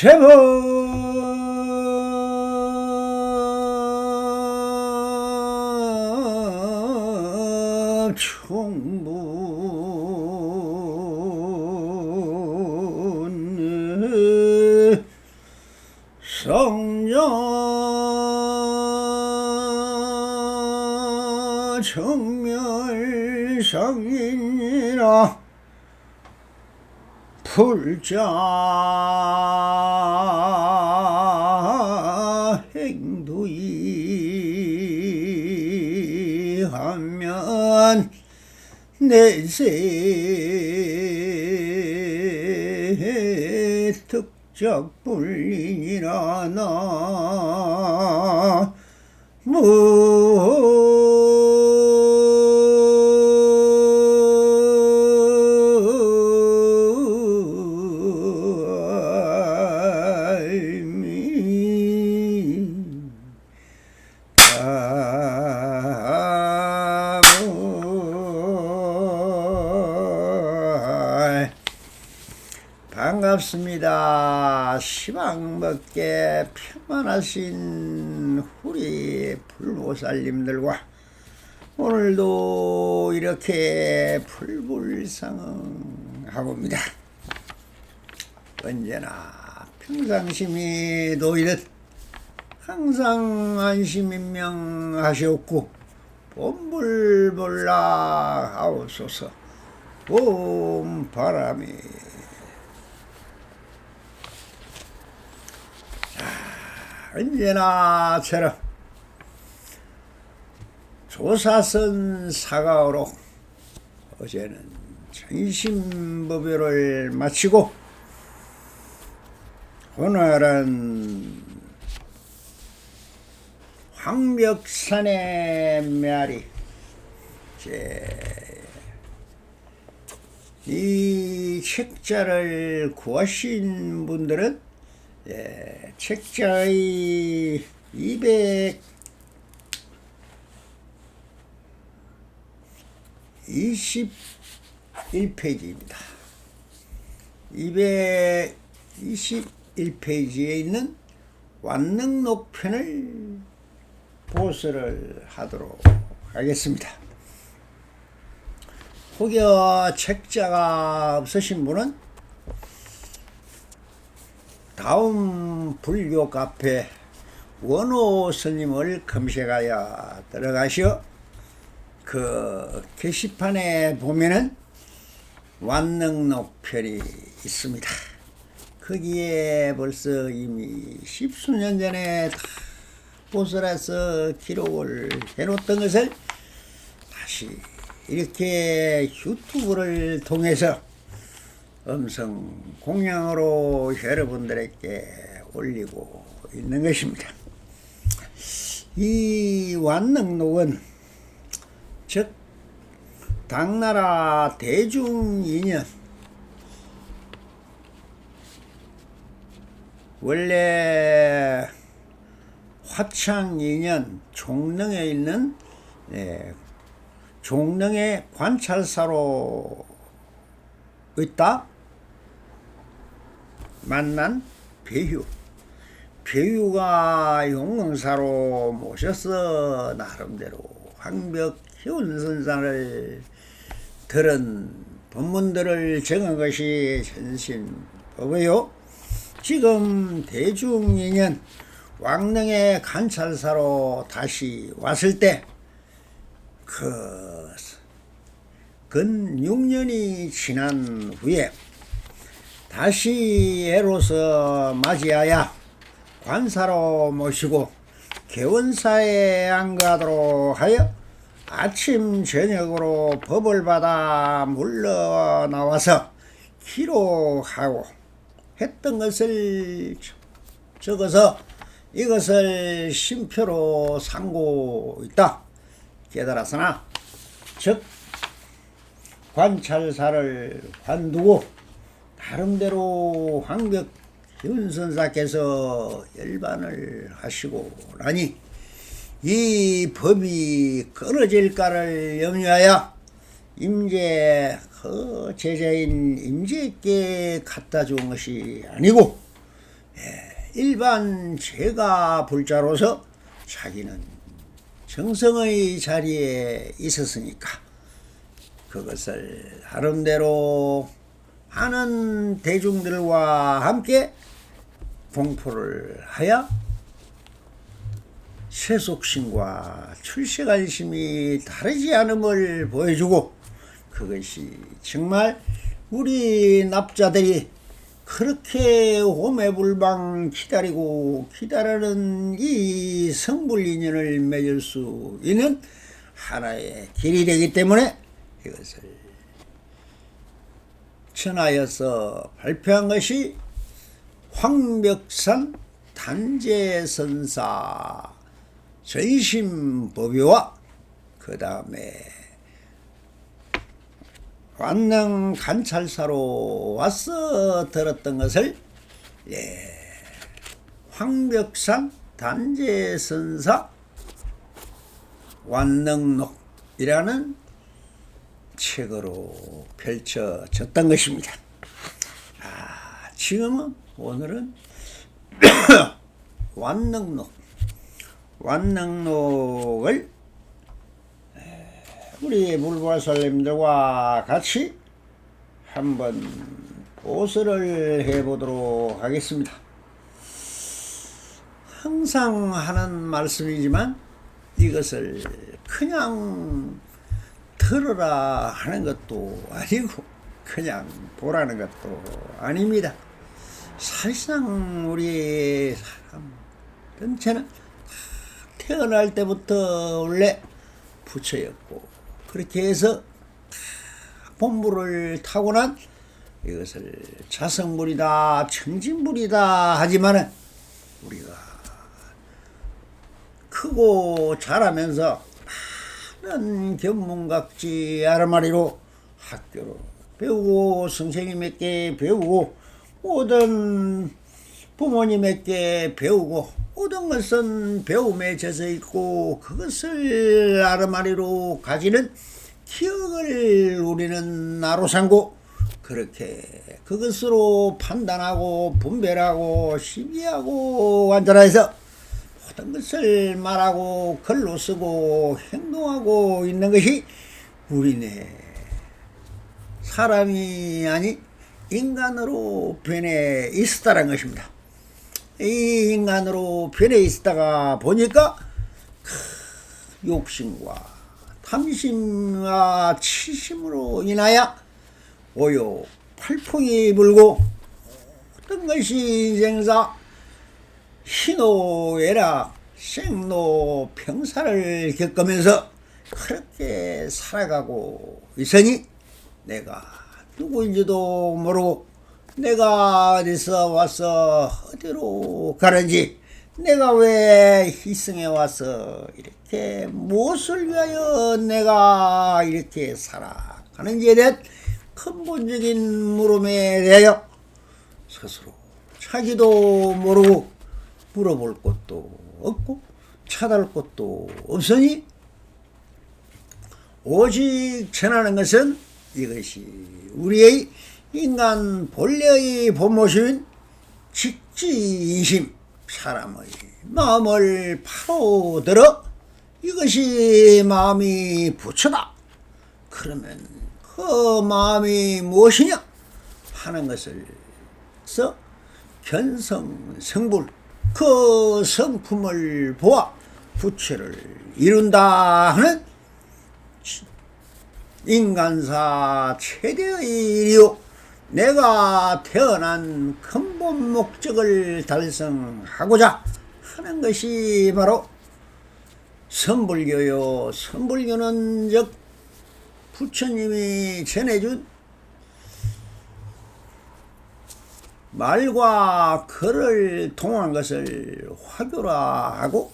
제 풀자 행두이 하면 내세 특적 불리니라 나 무 시방먹게 평안하신 우리 불보살님들과 오늘도 이렇게 불불상응하봅니다. 언제나 평상심이 노이듯 항상 안심인명하시옵고 본불볼라 하옵소서 봄 바람이 언제나처럼 조사선 사가오로 어제는 전신법요를 마치고 오늘은 황벽산의 메아리 이 책자를 구하신 분들은 예, 책자의 200 21페이지입니다. 221페이지에 있는 완능록편을 보수를 하도록 하겠습니다. 혹여 책자가 없으신 분은 다음 불교 카페 원호 스님을 검색하여 들어가시어 그 게시판에 보면은 완능록편이 있습니다. 거기에 벌써 이미 십수년 전에 다 보슬해서 기록을 해놓던 것을 다시 이렇게 유튜브를 통해서 음성 공양으로 여러분들에게 올리고 있는 것입니다. 이 완능록은 즉 당나라 대중인연 원래 화창인연 종릉에 있는 예, 종릉의 관찰사로 있다 만난 배휴 배휴가 용릉사로 모셔서 나름대로 황벽 희운선상을 들은 법문들을 정한 것이 전신법이요. 지금 대중인연 왕릉의 관찰사로 다시 왔을 때 그 근 6년이 지난 후에 다시 애로서 맞이하여 관사로 모시고 개원사에 안가도록 하여 아침 저녁으로 법을 받아 물러 나와서 기록하고 했던 것을 적어서 이것을 심표로 삼고 있다. 깨달았으나 즉 관찰사를 관두고 나름대로 황벽 윤선사께서 열반을 하시고 나니 이 법이 끊어질까를 염려하여 임제 그 제자인 임제께 갖다 준 것이 아니고 예, 일반 제가 불자로서 자기는 정성의 자리에 있었으니까 그것을 나름대로 많은 대중들과 함께 공포를 하여 세속심과 출세관심이 다르지 않음을 보여주고 그것이 정말 우리 납자들이 그렇게 오매불방 기다리고 기다리는 이 성불인연을 맺을 수 있는 하나의 길이 되기 때문에 이것을 전하여서 발표한 것이 황벽산 단재선사 전심법요와 그 다음에 완능 관찰사로 와서 들었던 것을 예, 황벽산 단재선사 완능록이라는 책으로 펼쳐졌던 것입니다. 아, 지금은 오늘은 완능록, 완능록을 우리 물과살님들과 같이 한번 보수를 해보도록 하겠습니다. 항상 하는 말씀이지만 이것을 그냥 들으라 하는 것도 아니고 그냥 보라는 것도 아닙니다. 사실상 우리 사람 전체는 태어날 때부터 원래 부처였고 그렇게 해서 본부를 타고난 이것을 자성불이다 청진불이다 하지만은 우리가 크고 자라면서 많은 견문각지 아르마리로 학교로 배우고 선생님에게 배우고 모든 부모님에게 배우고 모든 것은 배움에 젖어 있고 그것을 아르마리로 가지는 기억을 우리는 나로 삼고 그렇게 그것으로 판단하고 분별하고 시비하고 완전해서 모든 것을 말하고 글로 쓰고 행동하고 있는 것이 우리네 사람이 아닌 인간으로 변해 있었다는 것입니다. 이 인간으로 변해 있다가 보니까 그 욕심과 탐심과 치심으로 인하여 오요 팔풍이 불고 모든 것이 인생사 희노애락 생로 평사를 겪으면서 그렇게 살아가고 있으니 내가 누구인지도 모르고 내가 어디서 와서 어디로 가는지 내가 왜 희생해 와서 이렇게 무엇을 위하여 내가 이렇게 살아가는지에 대한 근본적인 물음에 대하여 스스로 자기도 모르고 물어볼 것도 없고 찾아올 것도 없으니 오직 전하는 것은 이것이 우리의 인간 본래의 본모습인 직지이심 사람의 마음을 바로 들어 이것이 마음이 부처다. 그러면 그 마음이 무엇이냐? 하는 것을 써 견성 성불 그 성품을 보아 부처를 이룬다 하는 인간사 최대의 일이요 내가 태어난 근본 목적을 달성하고자 하는 것이 바로 선불교요. 선불교는 즉 부처님이 전해준 말과 글을 통한 것을 화교라 하고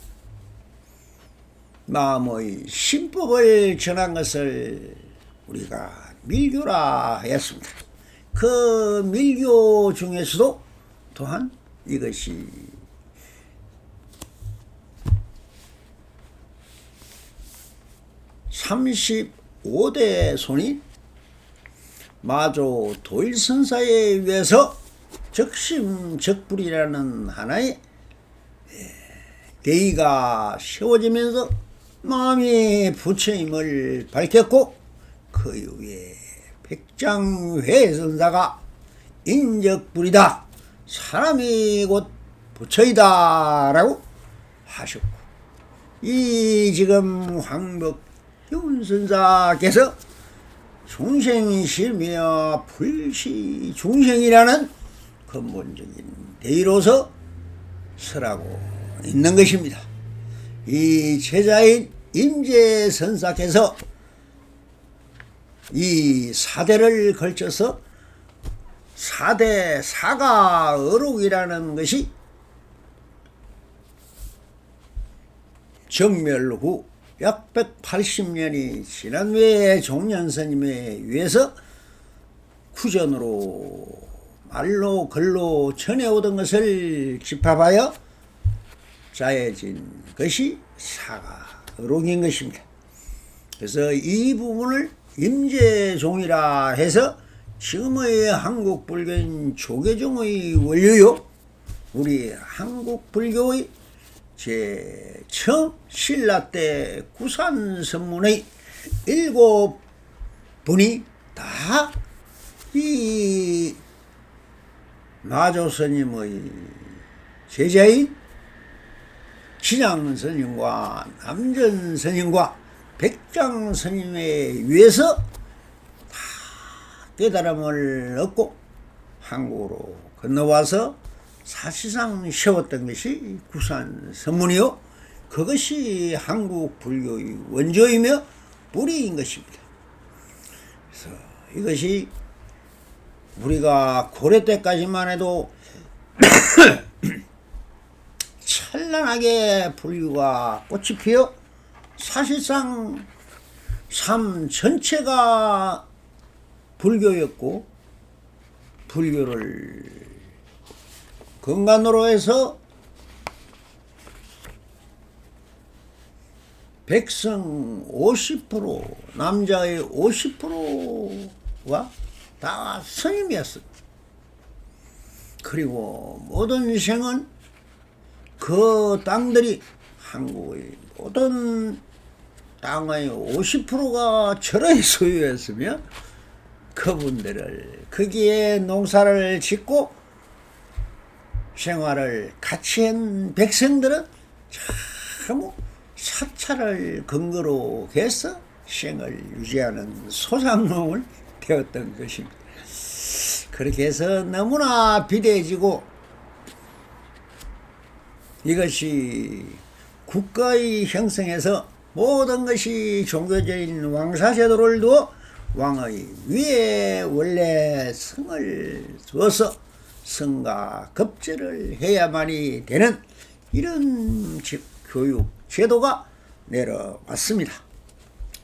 마음의 신법을 전한 것을 우리가 밀교라 했습니다. 그 밀교 중에서도 또한 이것이 삼십오대 손이 마조 도일선사에 의해서 적심적불이라는 하나의 예, 대의가 세워지면서 마음이 부처임을 밝혔고 그 이후에 백장회 선사가 인적불이다. 사람이 곧 부처이다 라고 하셨고 이 지금 황복 효운선사께서 중생실며 불시 중생이라는 근본적인 대의로서 설하고 있는 것입니다. 이 제자인 임재선사께서 이 사대를 걸쳐서 사대 사가 어록이라는 것이 정멸 후약 180년이 지난 후에 종년 스님에 의해서 구전으로 말로 글로 전해오던 것을 집합하여 짜여진 것이 사가어록인 것입니다. 그래서 이 부분을 임재종이라 해서 지금의 한국 불교인 조계종의 원료요, 우리 한국 불교의 제 처음 신라 때 구산 선문의 일곱 분이 다 이 마조 스님의 제자인 진양 스님과 남전 스님과 백장 스님에 의해서 다 깨달음을 얻고 한국으로 건너와서 사실상 세웠던 것이 구산 선문이요. 그것이 한국 불교의 원조이며 뿌리인 것입니다. 그래서 이것이 우리가 고려 때까지만 해도 찬란하게 불교가 꽃이 피어 사실상 삶 전체가 불교였고 불교를 건간으로 해서 백성 50% 남자의 50%가 다 스님이었어. 그리고 모든 생은 그 땅들이 한국의 모든 땅의 50%가 절의 소유였으며 그분들을 거기에 농사를 짓고 생활을 같이 한 백성들은 참 사찰을 근거로 해서 생을 유지하는 소상농을 되었던 것입니다. 그렇게 해서 너무나 비대해지고 이것이 국가의 형성에서 모든 것이 종교적인 왕사제도를 두어 왕의 위에 원래 성을 두어서 성과 급제를 해야만이 되는 이런 집 교육 제도가 내려왔습니다.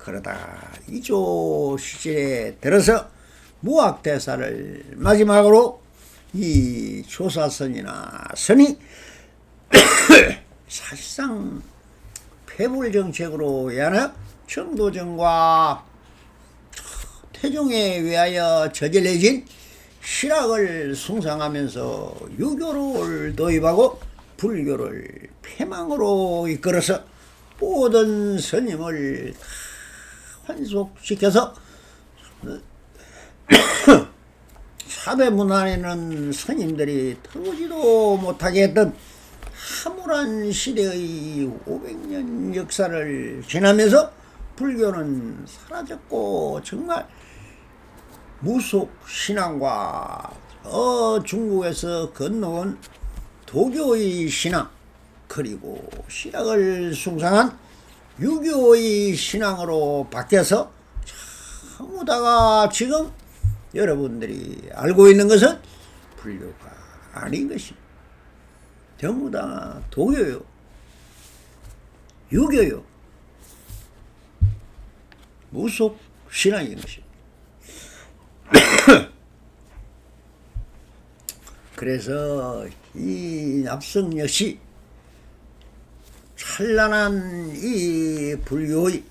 그러다. 이조 시절에 들어서 무학대사를 마지막으로 이 조사선이나 선이 사실상 폐불 정책으로 인하여 청도정과 태종에 의하여 저질러진 실학을 숭상하면서 유교를 도입하고 불교를 폐망으로 이끌어서 모든 스님을 환속시켜서 사대 문안에는 스님들이 터보지도 못하게 했던 함울한 시대의 500년 역사를 지나면서 불교는 사라졌고 정말 무속 신앙과 어 중국에서 건너온 도교의 신앙 그리고 신학을 숭상한 유교의 신앙으로 바뀌어서 전부다가 지금 여러분들이 알고 있는 것은 불교가 아닌 것입니다. 전부 다 도교요, 유교요, 무속 신앙인 것입니다. 그래서 이 납성 역시 찬란한 이 불교의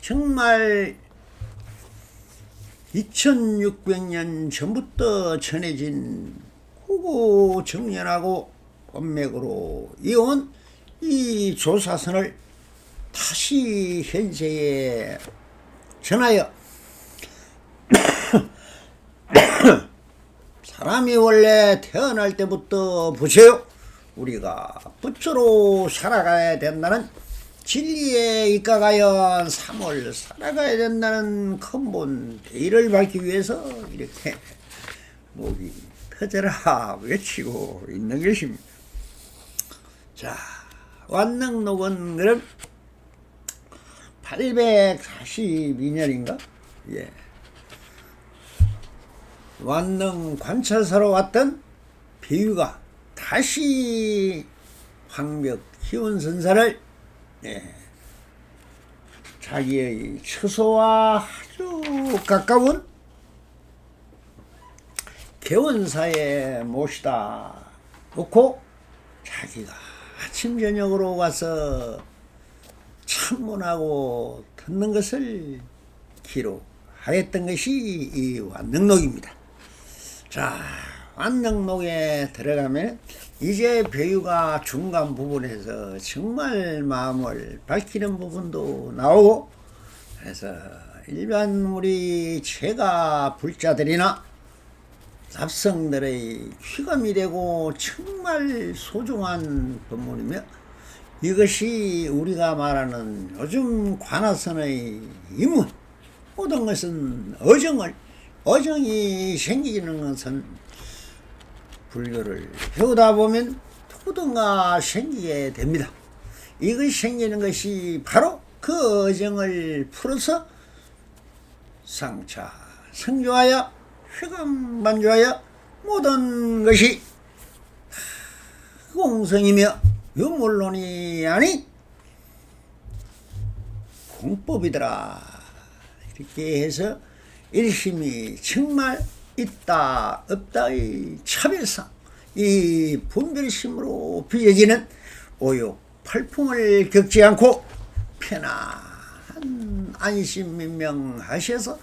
정말 2600년 전부터 전해진 그 크고 정연하고 원맥으로 이어온 이 조사선을 다시 현세에 전하여 사람이 원래 태어날 때부터 보세요. 우리가 부처로 살아가야 된다는 진리에 입각하여 삼을 살아가야 된다는 근본 대의를 밝기 위해서 이렇게 목이 터져라 외치고 있는 것입니다. 자, 완능록은 그럼 842년인가? 예. 완능 관찰사로 왔던 비유가 다시 황벽 희원선사를 예, 자기의 처소와 아주 가까운 개원사에 모시다 놓고 자기가 아침 저녁으로 와서 참문하고 듣는 것을 기록하였던 것이 이 완능록입니다. 자, 완능록에 들어가면 이제 배우가 중간 부분에서 정말 마음을 밝히는 부분도 나오고 그래서 일반 우리 제가 불자들이나 잡성들의 휘감이 되고 정말 소중한 법문이며 이것이 우리가 말하는 요즘 관화선의 임무 모든 것은 어정을 어정이 생기는 것은 불교를 배우다 보면 토든가 생기게 됩니다. 이것이 생기는 것이 바로 그 어정을 풀어서 상차 성조하여 휘감 만조하여 모든 것이 공성이며 유물론이 아닌 공법이더라 이렇게 해서 일심이 정말 있다 없다의 차별상 이 분별심으로 빚어지는 오욕 팔풍을 겪지 않고 편안한 안심민명하셔서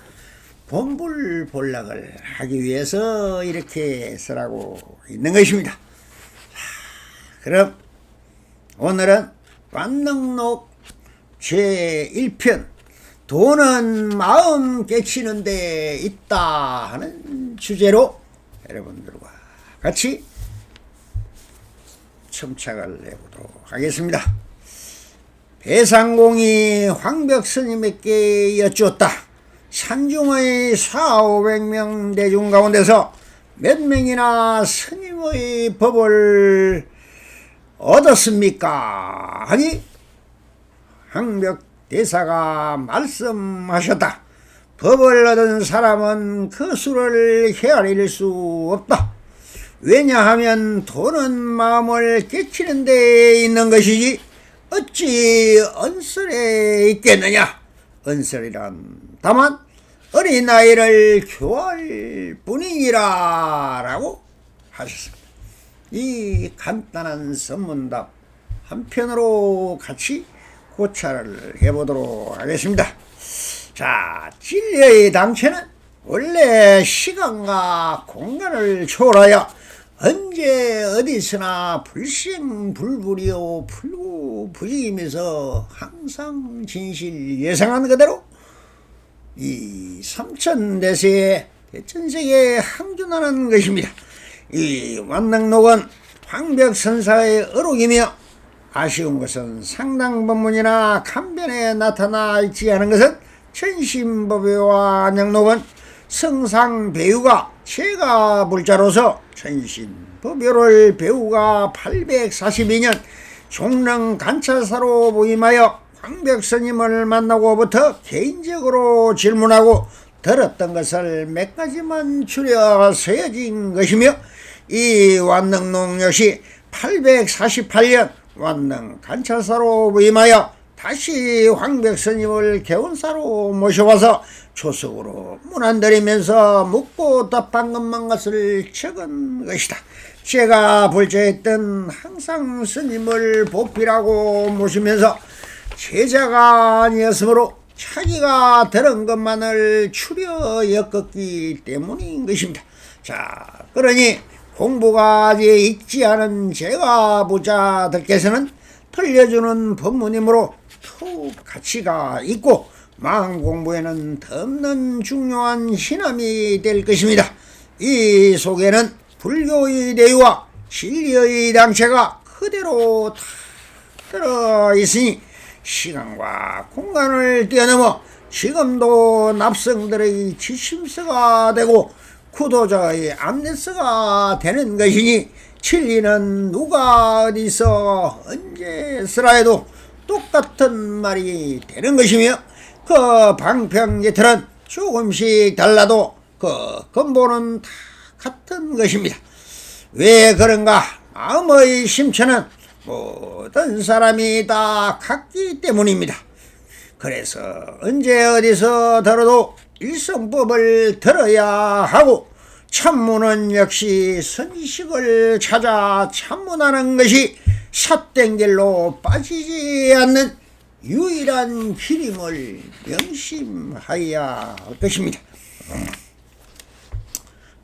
본불 본락을 하기 위해서 이렇게 쓰라고 있는 것입니다. 그럼 오늘은 관능록 제1편 돈은 마음 깨치는 데 있다 하는 주제로 여러분들과 같이 첨착을 해보도록 하겠습니다. 배상공이 황벽 스님에게 여쭈었다. 산중의 4, 500명 대중 가운데서 몇 명이나 스님의 법을 얻었습니까? 하니 황벽 대사가 말씀하셨다. 법을 얻은 사람은 그 수를 헤아릴 수 없다. 왜냐하면 돈은 마음을 깨치는 데 있는 것이지 어찌 언설에 있겠느냐. 언설이란 다만 어린아이를 교할 뿐이니라 라고 하셨습니다. 이 간단한 선문답 한편으로 같이 고찰을 해보도록 하겠습니다. 자, 진리의 당체는 원래 시간과 공간을 초월하여 언제 어디서나 불생불불이요 불구부지이면서 항상 진실 예상한 그대로 이 삼천대세에 대천세계에 항존하는 것입니다. 이 완능록은 황벽선사의 어록이며 아쉬운 것은 상당법문이나 간변에 나타나 있지 않은 것은 천신법회와 안영록은 성상배우가 제가 불자로서 천신법회를 배우가 842년 종릉 관찰사로 모임하여 황벽스님을 만나고부터 개인적으로 질문하고 들었던 것을 몇 가지만 추려 서여진 것이며 이 완능농 역시 848년 완능 관찰사로 부임하여 다시 황백스님을 개원사로 모셔와서 초석으로 문안드리면서 묻고 답한 것만 것을 적은 것이다. 제가 불자했던 항상 스님을 보필하고 모시면서 제자가 아니었으므로 자기가 들은 것만을 추려 엮었기 때문인 것입니다. 자, 그러니 공부가 아직 있지 않은 제가 부자들께서는 들려주는 법문이므로 툭 가치가 있고 마음 공부에는 더없는 중요한 신함이 될 것입니다. 이 속에는 불교의 내유와 진리의 당체가 그대로 다 들어 있으니 시간과 공간을 뛰어넘어 지금도 납성들의 지심서가 되고 구도자의 안내서가 되는 것이니 진리는 누가 어디서 언제 쓰라 해도 똑같은 말이 되는 것이며 그 방평예틀은 조금씩 달라도 그 근본은 다 같은 것입니다. 왜 그런가? 마음의 심처는 모든 사람이 다 같기 때문입니다. 그래서 언제 어디서 들어도 일성법을 들어야 하고 참문은 역시 선식을 찾아 참문하는 것이 삿된 길로 빠지지 않는 유일한 길임을 명심하여야 할 것입니다.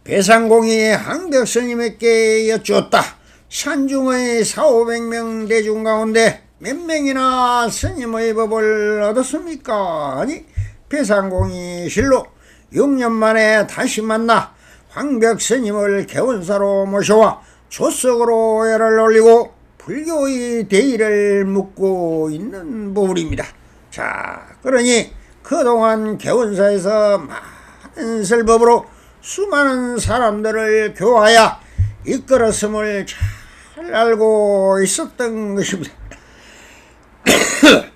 배상공이 항벽 스님에게 여쭈었다. 산중의 4, 500명 대중 가운데 몇 명이나 스님의 법을 얻었습니까? 아니 배상공이 실로 6년 만에 다시 만나 황벽 스님을 개원사로 모셔와 조석으로 애를 올리고 불교의 대의를 묻고 있는 부분입니다. 자, 그러니 그동안 개원사에서 많은 설법으로 수많은 사람들을 교화하여 이끌었음을 잘 알고 있었던 것입니다.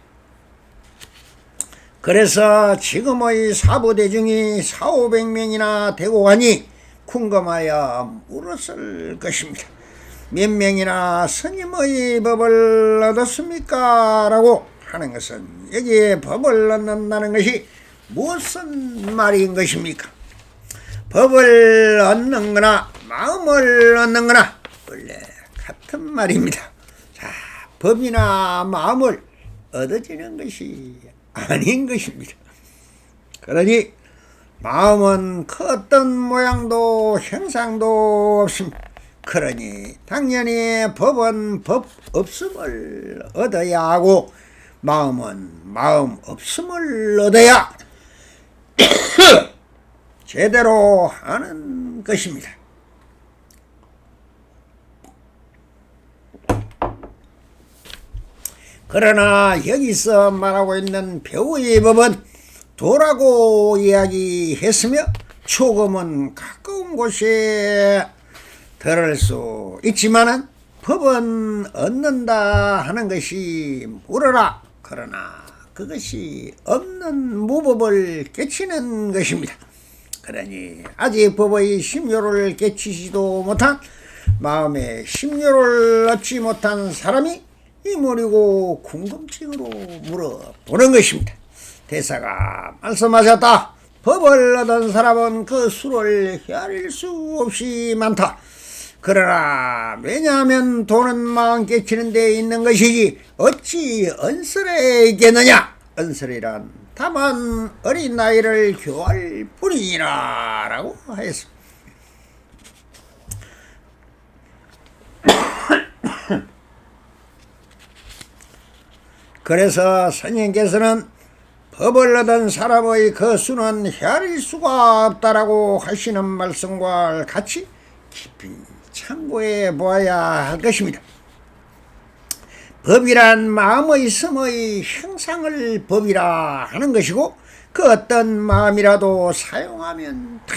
그래서 지금의 사부대중이 4, 500명이나 되고 하니 궁금하여 물었을 것입니다. 몇 명이나 스님의 법을 얻었습니까? 라고 하는 것은 여기에 법을 얻는다는 것이 무슨 말인 것입니까? 법을 얻는 거나 마음을 얻는 거나 원래 같은 말입니다. 자, 법이나 마음을 얻어지는 것이 아닌 것입니다. 그러니 마음은 그 어떤 모양도 형상도 없습니다. 그러니 당연히 법은 법 없음을 얻어야 하고 마음은 마음 없음을 얻어야 제대로 하는 것입니다. 그러나 여기서 말하고 있는 배우의 법은 도라고 이야기했으며 초금은 가까운 곳에 들을 수 있지만은 법은 얻는다 하는 것이 물어라 그러나 그것이 없는 무법을 깨치는 것입니다. 그러니 아직 법의 심요를 깨치지도 못한 마음의 심요를 얻지 못한 사람이 이물이고 궁금증으로 물어보는 것입니다. 대사가 말씀하셨다. 법을 얻은 사람은 그 수를 헤아릴 수 없이 많다. 그러나 왜냐하면 돈은 마음 깨치는 데 있는 것이지 어찌 언설에 있겠느냐 언설이란 다만 어린 나이를 교할 뿐이니라 라고 하였습니다. 그래서 선생님께서는 얻은 사람의 그 수는 헤아릴 수가 없다라고 하시는 말씀과 같이 깊이 참고해 보아야 할 것입니다. 법이란 마음의 ਸਮ의 형상을 법이라 하는 것이고 그 어떤 마음이라도 사용하면 다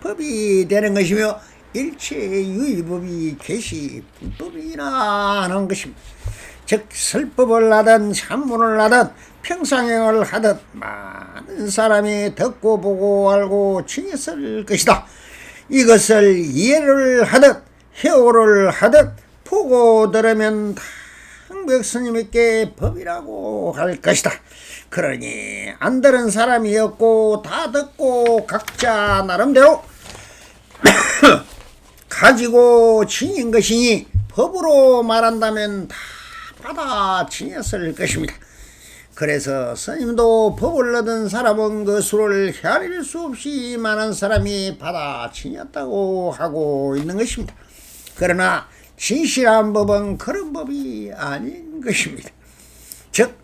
법이 되는 것이며 일체 유의법이 개시 불법이나 하는 것입니다. 즉 설법을 하든 산문을 하든 평상행을 하듯 많은 사람이 듣고 보고 알고 지녔을 것이다. 이것을 이해를 하듯 해오를 하듯 보고 들으면 다 항백 스님에게 법이라고 할 것이다. 그러니 안 들은 사람이 없고 다 듣고 각자 나름대로 가지고 지닌 것이니 법으로 말한다면 다 받아 지녔을 것입니다. 그래서 스님도 법을 얻은 사람은 그 수를 헤아릴 수 없이 많은 사람이 받아 지녔다고 하고 있는 것입니다. 그러나 진실한 법은 그런 법이 아닌 것입니다. 즉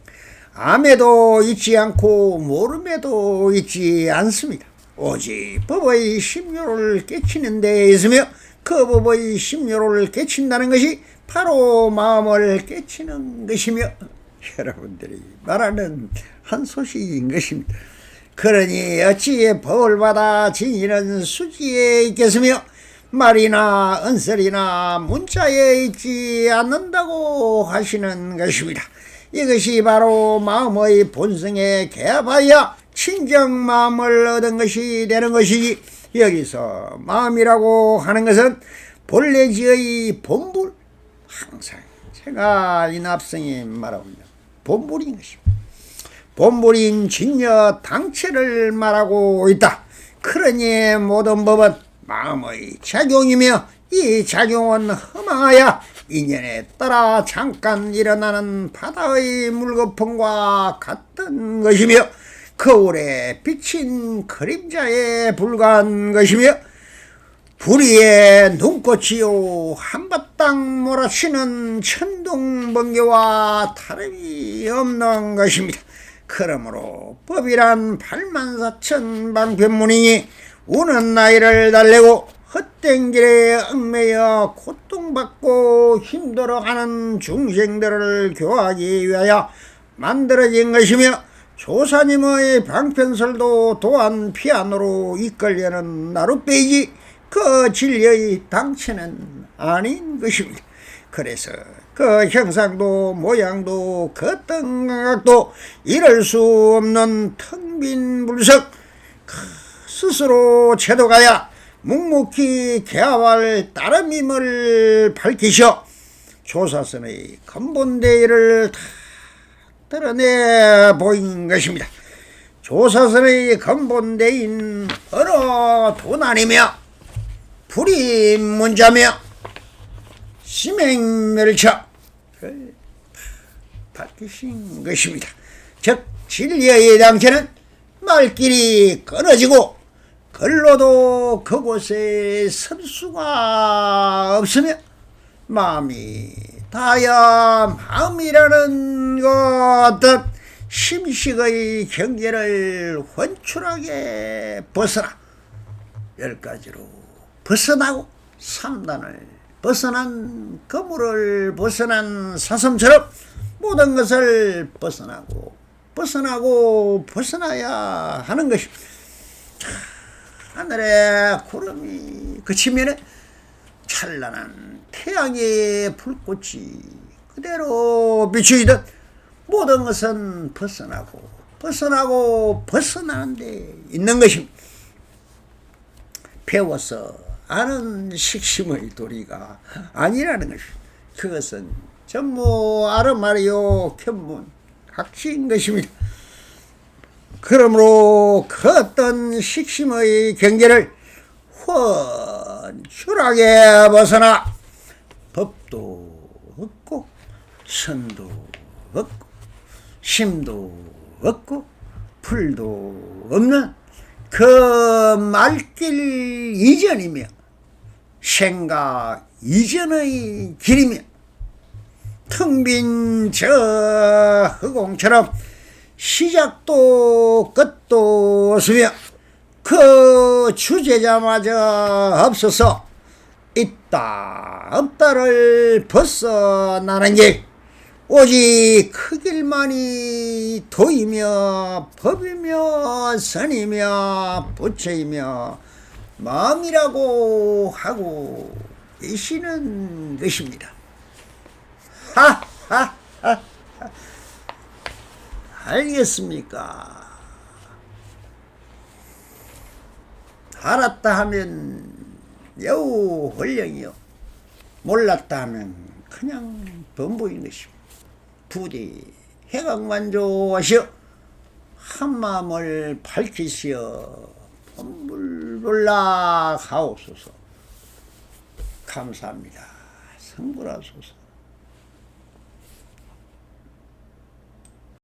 암에도 있지 않고 모름에도 있지 않습니다. 오직 법의 심요를 깨치는 데 있으며 그 법의 심요를 깨친다는 것이 바로 마음을 깨치는 것이며 여러분들이 말하는 한 소식인 것입니다. 그러니 어찌 법을 받아 지니는 수지에 있겠으며 말이나 은설이나 문자에 있지 않는다고 하시는 것입니다. 이것이 바로 마음의 본성에 개합하여 친정 마음을 얻은 것이 되는 것이지 여기서 마음이라고 하는 것은 본래지의 본불 항상 제가 이 납성이 말합니다. 본불인 것입니다. 본불인 진여 당체를 말하고 있다. 그러니 모든 법은 마음의 작용이며 이 작용은 허망하여 인연에 따라 잠깐 일어나는 바다의 물거품과 같은 것이며 거울에 비친 그림자에 불과한 것이며 불의의 눈꽃이요 한바탕 몰아치는 천둥번개와 다름이 없는 것입니다. 그러므로 법이란 팔만사천 방편문이니 우는 나이를 달래고 헛된 길에 얽매여 고통받고 힘들어하는 중생들을 교하기 위하여 만들어진 것이며 조사님의 방편설도 또한 피아노로 이끌려는 나룻배이지 그 진리의 당체는 아닌 것입니다. 그래서 그 형상도 모양도 그 어떤 감각도 이럴 수 없는 텅빈 불석 스스로 채도가야 묵묵히 개화할 따름임을 밝히셔 조사선의 근본대의를 다 드러내 보인 것입니다. 조사선의 근본대인 어느 도난이며 불임문자며 심행멸차 밝히신 것입니다. 즉 진리의 당체는 말길이 끊어지고 걸로도 그곳에 설 수가 없으며 마음이 다야 마음이라는 것 심식의 경계를 훤출하게 벗어나 열 가지로 벗어나고 삼단을 벗어난 거물을 벗어난 사슴처럼 모든 것을 벗어나고 벗어나고 벗어나야 하는 것이 하늘에 구름이 그치면 찬란한 태양의 불꽃이 그대로 비추이듯 모든 것은 벗어나고 벗어나고 벗어나는 데 있는 것입니다. 배워서 아는 식심의 도리가 아니라는 것입니다. 그것은 전무 아르마리오 견문 각시인 것입니다. 그러므로 그 어떤 식심의 경계를 훤 출하게 벗어나 법도 없고 선도 없고 심도 없고 풀도 없는 그 말길 이전이며 생각 이전의 길이며 텅빈 저 허공처럼 시작도 끝도 없으며 그 주제자마저 없어서 있다 없다를 벗어나는 게 오직 그 길만이 도이며 법이며 선이며 부처이며 마음이라고 하고 계시는 것입니다. 하하하 알겠습니까? 알았다 하면 여우 홀령이요. 몰랐다 하면 그냥 범부인 것입니다. 부디 해각만조하시어 한마음을 밝히시어 범불불락 하옵소서. 감사합니다. 성불하소서.